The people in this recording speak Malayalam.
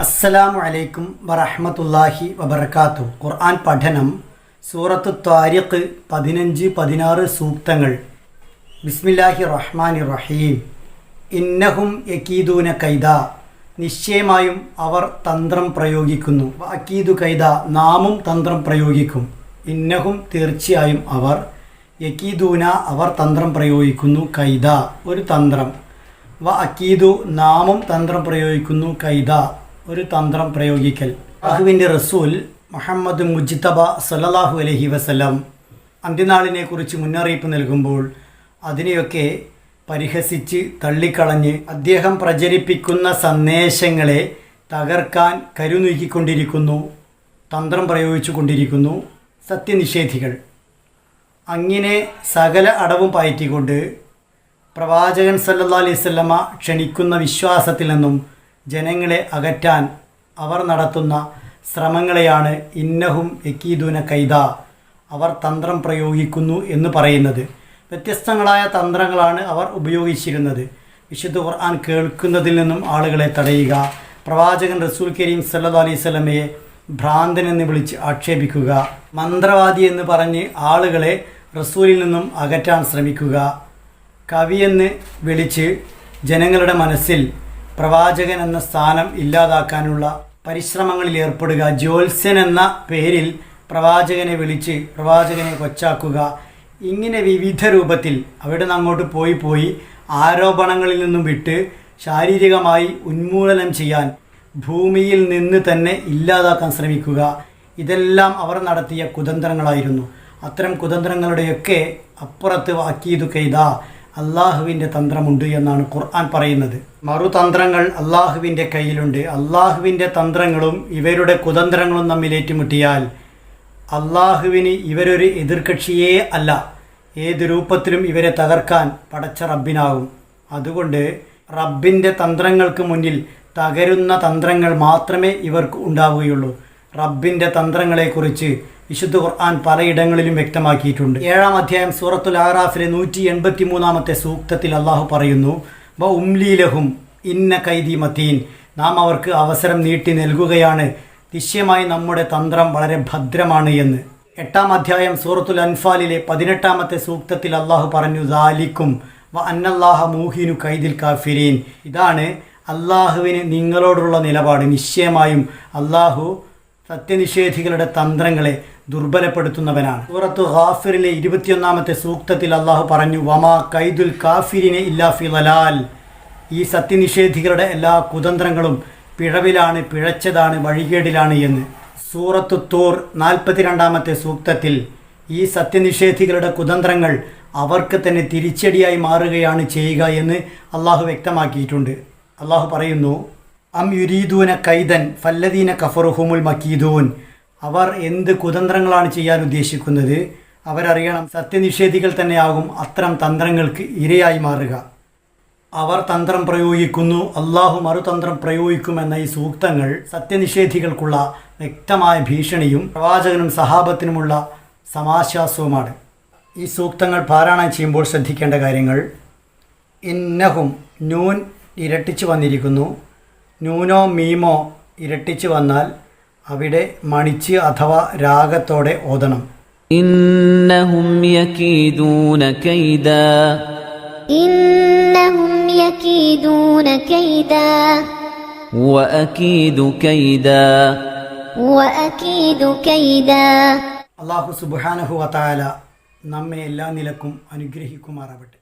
അസ്സലാമു അലൈക്കും വറഹ്മത്തുള്ളാഹി വബർക്കാത്തു ഖുർആൻ പഠനം സൂറത്ത് ത്വാരിഖ് പതിനഞ്ച് പതിനാറ് സൂക്തങ്ങൾ. ബിസ്മില്ലാഹി റഹ്മാൻ റഹീം. ഇന്നഹും യക്കീദൂന കൈദ. നിശ്ചയമായും അവർ തന്ത്രം പ്രയോഗിക്കുന്നു. അക്കീദു കൈദ നാമും തന്ത്രം പ്രയോഗിക്കും. ഇന്നഹും തീർച്ചയായും അവർ യക്കീദൂന അവർ തന്ത്രം പ്രയോഗിക്കുന്നു കൈദ ഒരു തന്ത്രം. വ അക്കീദു നാമും തന്ത്രം പ്രയോഗിക്കുന്നു കൈദ. ഒരു തന്ത്രം പ്രയോഗിക്കൽ. അഹുവിന്റെ റസൂൽ മുഹമ്മദ് മുജിത്തബ സല്ലല്ലാഹു അലഹി വസല്ലം അന്ത്യനാളിനെ കുറിച്ച് മുന്നറിയിപ്പ് നൽകുമ്പോൾ അതിനെയൊക്കെ പരിഹസിച്ച് തള്ളിക്കളഞ്ഞ് അദ്ദേഹം പ്രചരിപ്പിക്കുന്ന സന്ദേശങ്ങളെ തകർക്കാൻ കരുനീക്കിക്കൊണ്ടിരിക്കുന്നു തന്ത്രം പ്രയോഗിച്ചു കൊണ്ടിരിക്കുന്നു സത്യനിഷേധികൾ. അങ്ങനെ സകല അടവും പയറ്റിക്കൊണ്ട് പ്രവാചകൻ സല്ലാ അലൈഹി സ്വല്ലമ ക്ഷണിക്കുന്ന വിശ്വാസത്തിൽ നിന്നും ജനങ്ങളെ അകറ്റാൻ അവർ നടത്തുന്ന ശ്രമങ്ങളെയാണ് ഇന്നഹും യക്കീദൂന കൈദ. അവർ തന്ത്രം പ്രയോഗിക്കുന്നു എന്ന് പറയുന്നത്. വ്യത്യസ്തങ്ങളായ തന്ത്രങ്ങളാണ് അവർ ഉപയോഗിച്ചിരുന്നത്. വിശുദ്ധ ഖുർആൻ കേൾക്കുന്നതിൽ നിന്നും ആളുകളെ തടയുക പ്രവാചകൻ റസൂൽ കരീം സല്ലു അലൈഹി സ്വലമയെ ഭ്രാന്തൻ എന്ന് വിളിച്ച് ആക്ഷേപിക്കുക മന്ത്രവാദി എന്ന് പറഞ്ഞ് ആളുകളെ റസൂലിൽ നിന്നും അകറ്റാൻ ശ്രമിക്കുക കവിയെന്ന് വിളിച്ച് ജനങ്ങളുടെ മനസ്സിൽ പ്രവാചകൻ എന്ന സ്ഥാനം ഇല്ലാതാക്കാനുള്ള പരിശ്രമങ്ങളിൽ ഏർപ്പെടുക. ജ്യോത്സ്യൻ എന്ന പേരിൽ പ്രവാചകനെ വിളിച്ച് പ്രവാചകനെ കൊച്ചാക്കുക. ഇങ്ങനെ വിവിധ രൂപത്തിൽ അവിടെ നിന്ന് അങ്ങോട്ട് പോയി പോയി ആരോപണങ്ങളിൽ നിന്നും വിട്ട് ശാരീരികമായി ഉന്മൂലനം ചെയ്യാൻ ഭൂമിയിൽ നിന്ന് തന്നെ ഇല്ലാതാക്കാൻ ശ്രമിക്കുക. ഇതെല്ലാം അവർ നടത്തിയ കുതന്ത്രങ്ങളായിരുന്നു. അത്തരം കുതന്ത്രങ്ങളുടെയൊക്കെ അപ്പുറത്ത് വാക്കീതു കൈത അള്ളാഹുവിന്റെ തന്ത്രമുണ്ട് എന്നാണ് ഖുർആൻ പറയുന്നത്. മറുതന്ത്രങ്ങൾ അള്ളാഹുവിന്റെ കയ്യിലുണ്ട്. അള്ളാഹുവിന്റെ തന്ത്രങ്ങളും ഇവരുടെ കുതന്ത്രങ്ങളും തമ്മിൽ ഏറ്റുമുട്ടിയാൽ അള്ളാഹുവിന് ഇവരൊരു എതിർകക്ഷിയേ അല്ല. ഏത് രൂപത്തിലും ഇവരെ തകർക്കാൻ പടച്ച റബ്ബിനാകും. അതുകൊണ്ട് റബ്ബിന്റെ തന്ത്രങ്ങൾക്ക് മുന്നിൽ തകരുന്ന തന്ത്രങ്ങൾ മാത്രമേ ഇവർക്ക് ഉണ്ടാവുകയുള്ളൂ. റബ്ബിന്റെ തന്ത്രങ്ങളെക്കുറിച്ച് വിശുദ്ധ ഖുർആൻ പലയിടങ്ങളിലും വ്യക്തമാക്കിയിട്ടുണ്ട്. ഏഴാം അധ്യായം സൂറത്തുൽ ആറാഫിലെ നൂറ്റി എൺപത്തി മൂന്നാമത്തെ സൂക്തത്തിൽ അള്ളാഹു പറയുന്നു വ ഉംലീലഹും ഇന്ന കൈദി മതീൻ നാം അവർക്ക് അവസരം നീട്ടി നൽകുകയാണ്. നിശ്ചയമായി നമ്മുടെ തന്ത്രം വളരെ ഭദ്രമാണ് എന്ന്. എട്ടാം അധ്യായം സൂറത്തുൽ അൻഫാലിലെ പതിനെട്ടാമത്തെ സൂക്തത്തിൽ അള്ളാഹു പറഞ്ഞു ദാലിക്കും വ അന്നല്ലാഹ മൂഹിനു കൈദിൽ കാഫിരീൻ. ഇതാണ് അള്ളാഹുവിന് നിങ്ങളോടുള്ള നിലപാട്. നിശ്ചയമായും അള്ളാഹു സത്യനിഷേധികളുടെ തന്ത്രങ്ങളെ ദുർബലപ്പെടുത്തുന്നവനാണ്. സൂറത്തു ഹാഫിറിലെ ഇരുപത്തിയൊന്നാമത്തെ സൂക്തത്തിൽ അള്ളാഹു പറഞ്ഞു വമാ കൈദുൽ കാഫിരിനെ ഇല്ലാഫി ലലാൽ ഈ സത്യനിഷേധികളുടെ എല്ലാ കുതന്ത്രങ്ങളും പിഴവിലാണ് പിഴച്ചതാണ് വഴികേടിലാണ് എന്ന്. സൂറത്തു തൂർ നാൽപ്പത്തിരണ്ടാമത്തെ സൂക്തത്തിൽ ഈ സത്യനിഷേധികളുടെ കുതന്ത്രങ്ങൾ അവർക്ക് തന്നെ തിരിച്ചടിയായി മാറുകയാണ് ചെയ്യുക എന്ന് അള്ളാഹു വ്യക്തമാക്കിയിട്ടുണ്ട്. അള്ളാഹു പറയുന്നു അം യുരീദൂന കൈതൻ ഫല്ലദീന കഫറുഹുമുൽ മക്കീദൂൻ. അവർ എന്ത് കുതന്ത്രങ്ങളാണ് ചെയ്യാൻ ഉദ്ദേശിക്കുന്നത്? അവരറിയണം സത്യനിഷേധികൾ തന്നെയാകും അത്തരം തന്ത്രങ്ങൾക്ക് ഇരയായി മാറുക. അവർ തന്ത്രം പ്രയോഗിക്കുന്നു അള്ളാഹു മറുതന്ത്രം പ്രയോഗിക്കുമെന്ന ഈ സൂക്തങ്ങൾ സത്യനിഷേധികൾക്കുള്ള വ്യക്തമായ ഭീഷണിയും പ്രവാചകനും സഹാബത്തിനുമുള്ള സമാശ്വാസവുമാണ്. ഈ സൂക്തങ്ങൾ പാരായണം ചെയ്യുമ്പോൾ ശ്രദ്ധിക്കേണ്ട കാര്യങ്ങൾ. ഇന്നഹും നൂൻ ഇരട്ടിച്ചു വന്നിരിക്കുന്നു. ന്യൂനോ മീമോ ഇരട്ടിച്ചു വന്നാൽ അവിടെ മണിച്ച് അഥവാ രാഗത്തോടെ ഓതണം. ഇന്നഹും സുബാനഹു കൈദാ. ഇന്നഹും അല്ലാഹു സുബ്ഹാനഹു വതആല നമ്മെ എല്ലാ നിലക്കും അനുഗ്രഹിക്കുമാറാവട്ടെ.